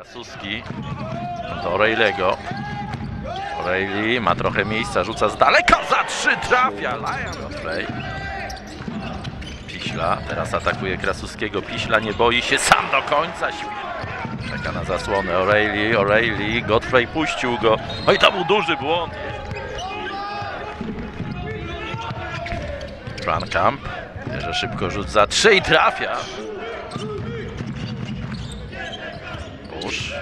Krasuski do O'Reilly'ego. O'Reilly ma trochę miejsca, rzuca z daleka, za trzy trafia. Piśla teraz atakuje Krasuskiego. Piśla nie boi się sam do końca. Czeka na zasłonę O'Reilly, O'Reilly, Godfrey puścił go. No i to był duży błąd. Frankamp bierze szybko rzut za trzy i trafia. Bush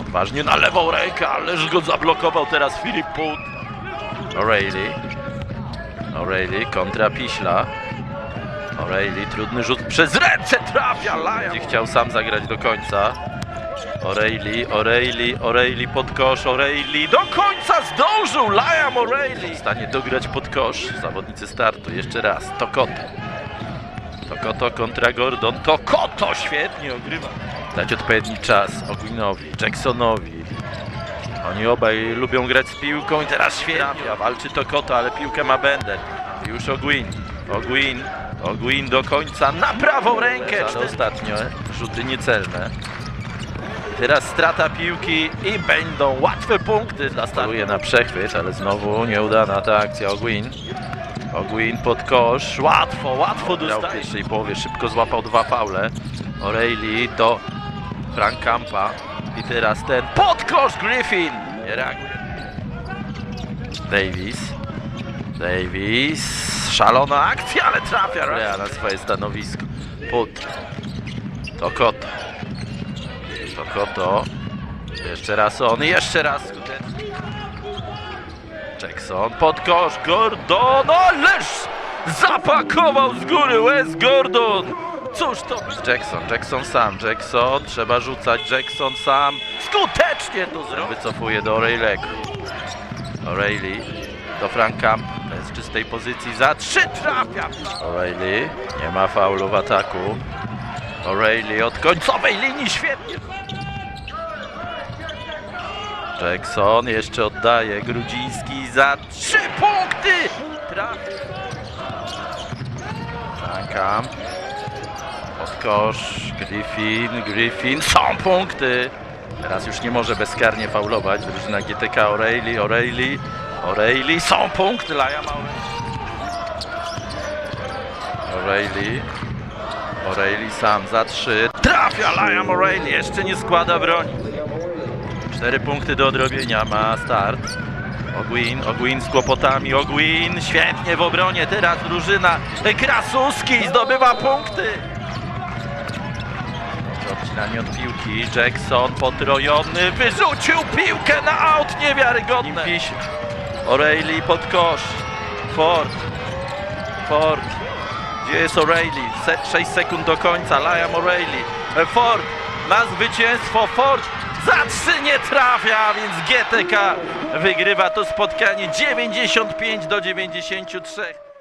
odważnie na lewą rękę, ależ go zablokował teraz Filip Put. O'Reilly. O'Reilly kontra Piśla. O'Reilly trudny rzut przez ręce trafia Lion. Chciał sam zagrać do końca. O'Reilly, O'Reilly, O'Reilly pod kosz, O'Reilly do końca zdążył Liam O'Reilly. W stanie dograć pod kosz. Zawodnicy startu, jeszcze raz, Tokoto. Tokoto kontra Gordon, Tokoto świetnie ogrywa. Dać odpowiedni czas Ogwinowi, Jacksonowi. Oni obaj lubią grać z piłką i teraz świetnie. Walczy Tokoto, ale piłkę ma Bender. Już Ogwin, Ogwin, Ogwin do końca na prawą rękę. Ale ostatnio rzuty niecelne. Teraz strata piłki i będą łatwe punkty dla Staruje na przechwyt, ale znowu nieudana ta akcja Ogwin. Ogwin pod kosz, łatwo, łatwo dostał. W pierwszej połowie szybko złapał dwa faule. O'Reilly do Frank Kampa i teraz ten pod kosz Griffin. Nie reaguje. Davis. Davis. Szalona akcja, ale trafia Rea na swoje stanowisko. Put. Tokoto. Tokoto. Jeszcze raz on, jeszcze raz skutecznie. Jackson pod kosz, Gordon, ależ zapakował z góry Wes Gordon. Cóż to? Jackson, Jackson sam, Jackson, trzeba rzucać, Jackson sam. Skutecznie to zrobił. Wycofuje do O'Reilly'ego. O'Reilly do Franka, z czystej pozycji za trzy trafia. O'Reilly, nie ma faulu w ataku. O'Reilly od końcowej linii świetnie. Jackson jeszcze oddaje. Grudziński za trzy punkty! Traf. Franka. Pod kosz. Griffin, Griffin. Są punkty! Teraz już nie może bezkarnie faulować. Drużyna GTK O'Reilly, O'Reilly, O'Reilly. Są punkty! Ma O'Reilly. O'Reilly sam za trzy. Trafia Liam O'Reilly. Jeszcze nie składa broni. Cztery punkty do odrobienia ma start. Ogwin, Ogwin z kłopotami, Ogwin świetnie w obronie, teraz drużyna Krasuski zdobywa punkty. Odcinanie od piłki, Jackson potrojony, wyrzucił piłkę na aut, niewiarygodne. O'Reilly pod kosz, Ford, Ford, gdzie jest O'Reilly? Se 6 sekund do końca, Liam O'Reilly, Ford na zwycięstwo, Ford za trzy nie trafia, więc GTK wygrywa to spotkanie. 95 do 93.